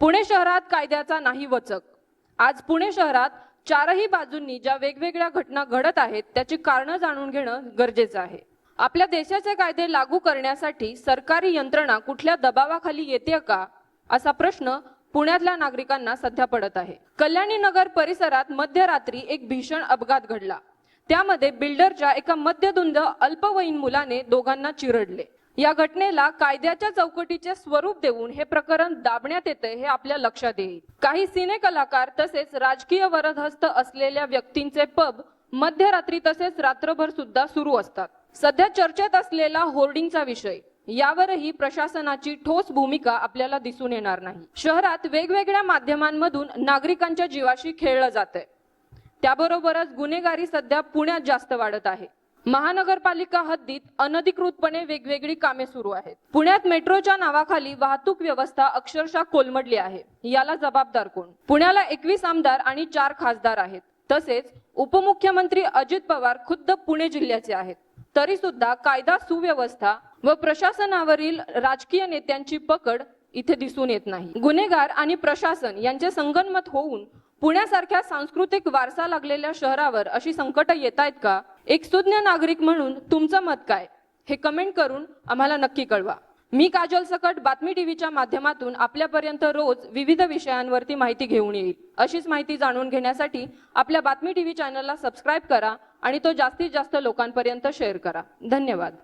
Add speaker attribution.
Speaker 1: पुणे शहरात कायद्याचा नाही वचक. आज पुणे शहरात चारही बाजूंनी ज्या वेगवेगळ्या घटना घडत आहेत त्याची कारणं जाणून घेणं गरजेचं आहे. आपल्या देशाचे कायदे लागू करण्यासाठी सरकारी यंत्रणा कुठल्या दबावाखाली येते का असा प्रश्न पुण्यातल्या नागरिकांना सध्या पडत आहे. कल्याणी नगर परिसरात मध्यरात्री एक भीषण अपघात घडला. त्यामध्ये बिल्डरच्या एका मध्यधुंद अल्पवयीन मुलाने दोघांना चिरडले. या घटनेला कायद्याच्या चौकटीचे स्वरूप देऊन हे प्रकरण दाबण्यात येते हे आपल्या लक्षात येईल. काही सिने कलाकार तसेच राजकीय वरदहस्त असलेल्या व्यक्तींचे पब मध्यरात्री तसेच रात्रभर सुद्धा सुरू असतात. सध्या चर्चेत असलेला होर्डिंगचा विषय यावरही प्रशासनाची ठोस भूमिका आपल्याला दिसून येणार नाही. शहरात वेगवेगळ्या माध्यमांमधून नागरिकांच्या जीवाशी खेळलं जात त्याबरोबरच गुन्हेगारी सध्या पुण्यात जास्त वाढत आहे. महानगरपालिका हद्दीत अनधिकृतपणे वेगवेगळी कामे सुरू आहेत. पुण्यात मेट्रोच्या नावाखाली वाहतूक व्यवस्था अक्षरशः कोलमडली आहे. याला जबाबदार कोण? पुण्याला एकवीस आमदार आणि चार खासदार आहेत. तसेच उपमुख्यमंत्री अजित पवार खुद्द पुणे जिल्ह्याचे आहेत. तरी सुद्धा कायदा सुव्यवस्था व प्रशासनावरील राजकीय नेत्यांची पकड इथे दिसून येत नाही. गुन्हेगार आणि प्रशासन यांचे संगनमत होऊन पुण्यासारख्या सांस्कृतिक वारसा लागलेल्या शहरावर अशी संकट येत आहेत का? एक सुज्ञ नागरिक म्हणून तुमचं मत काय? हे कमेंट करून आम्हाला नक्की कळवा. मी काजल सकट बातमी टीव्हीच्या माध्यमातून आपल्यापर्यंत रोज विविध विषयांवरती माहिती घेऊन येईल. अशीच माहिती जाणून घेण्यासाठी आपल्या बातमी टीव्ही चॅनलला सबस्क्राईब करा आणि तो जास्तीत जास्त लोकांपर्यंत शेअर करा. धन्यवाद.